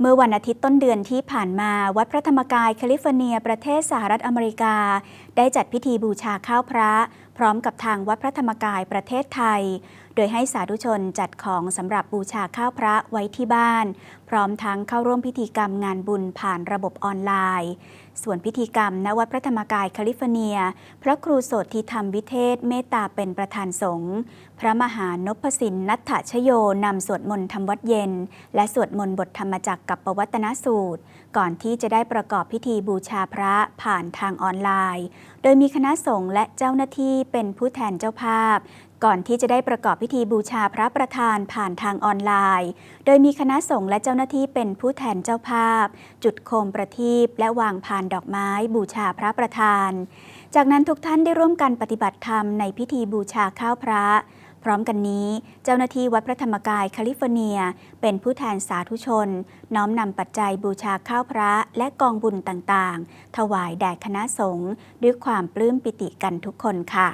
เมื่อวันอาทิตย์ต้นเดือนที่ผ่านมาวัดพระธรรมกายแคลิฟอร์เนีย ประเทศสหรัฐอเมริกา ได้จัดพิธีบูชาข้าวพระ พร้อมกับทางวัดพระธรรมกายประเทศไทย โดยให้สาธุชนจัดของสำหรับบูชาข้าวพระไว้ที่บ้าน พร้อมทั้งเข้าร่วมพิธีกรรมงานบุญผ่านระบบออนไลน์ ส่วนพิธีกรรมณวัดพระธรรมกายแคลิฟอร์เนีย พระครูโสติธรรมวิเทศเมตตาเป็นประธานสงฆ์พระมหานพสินนัทธชโยนำสวดมนต์ทำวัดเย็น และสวดมนต์บทธรรมจักรกับปวัตนสูตร ก่อนที่จะได้ประกอบพิธีบูชาพระผ่านทางออนไลน์ โดยมีคณะสงฆ์และเจ้าหน้าที่เป็นผู้แทนเจ้าภาพ ก่อนที่จะได้ประกอบพิธีบูชาพระประธานผ่านทางออนไลน์ โดยมีคณะสงฆ์และเจ้าหน้าที่เป็นผู้แทนเจ้าภาพ จุดโคมประทีปและวางพานดอกไม้บูชาพระประธาน จากนั้นทุกท่านได้ร่วมกันปฏิบัติธรรมในพิธีบูชาข้าวพระ พร้อมกันนี้ เจ้าหน้าที่วัดพระธรรมกายแคลิฟอร์เนีย เป็นผู้แทนสาธุชน น้อมนำปัจจัยบูชาข้าวพระและกองบุญต่างๆ ถวายแด่คณะสงฆ์ด้วยความปลื้มปิติกันทุกคนค่ะ